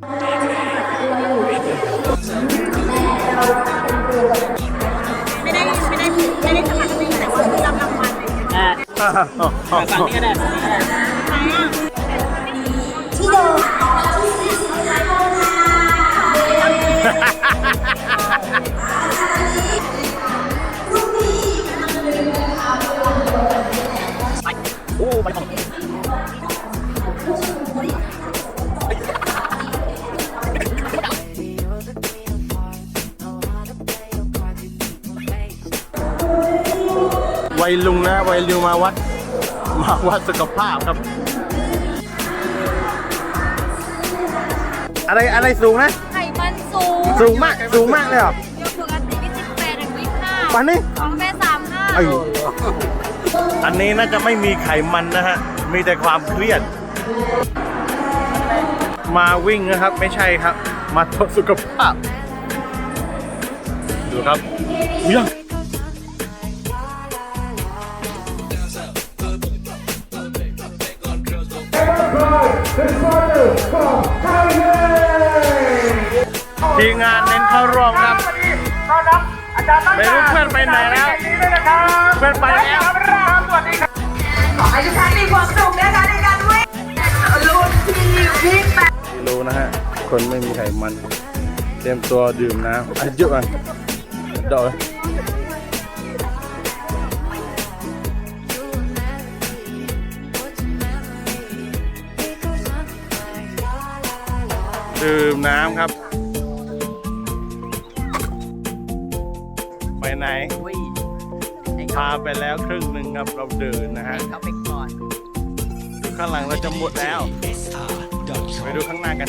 ไม่ได้ไม่ได้ไม่ได้สมัครจริงแต่ว่าจำรางวัลเลยอ่าฝั่งนี้ก็ได้ฝั่งนี้ก็ได้ วัยลุงนะวัยลุงมาวัด มาวัดสุขภาพครับ อะไรอะไรสูงนะ ไขมันสูงสูงมากสูงมากเลยเหรอโยปกตินี่สิบแปดถึงยี่สิบห้าปันนี้ของแม่สามห้าไอ้อันนี้น่าจะไม่มีไขมันนะฮะ มีแต่ความเครียด มาวิ่งนะครับไม่ใช่ครับ มาทดสุขภาพ ดูครับ อุ้ยยังทีมงานเน้นเข้ารอบครับไม่รู้เพื่อนไปไหนแล้วเพื่อนไปแล้วขอให้ทุกท่านมีความสุขนะคะในการวิ่งรุ่นที่วิ่งแปดรู้นะฮะ คนไม่มีไขมัน เตรียมตัวดื่มน้ำอะเยอะอะเดอก ดื่มน้ำครับ ไปไหน อุ้ยให้พาไปแล้วครึ่งหนึ่งครับเราเดินนะฮะเขาไปก่อนดูข้างหลังเราจะหมดแล้ว ไปดูข้างหน้ากัน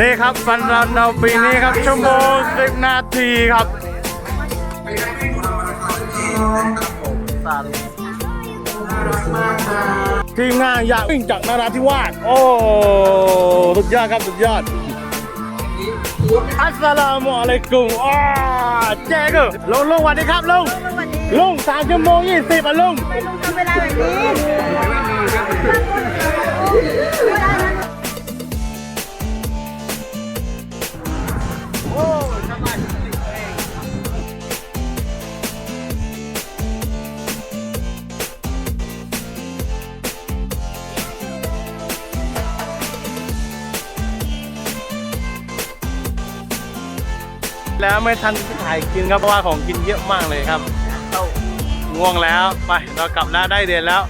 นี่ครับฟันรันเราปีนี้ครับ ชั่วโมงสิบนาทีครับทีมงานอยากวิ่งจากนาราธิวาสโอ้สุด ยอดครับ สุดยอด อัสสลามุอะลัยกุมอ้าเจ๊ก็ลุงลุงสวัสดีครับลุงลุงสามชั่วโมงยี่สิบอะลุงทำเวลาแบบนี้ แล้วไม่ทันถ่ายกินครับเพราะว่าของกินเยอะมากเลยครับง่วงแล้วไปเรากลับแล้วได้เดือนแล้ว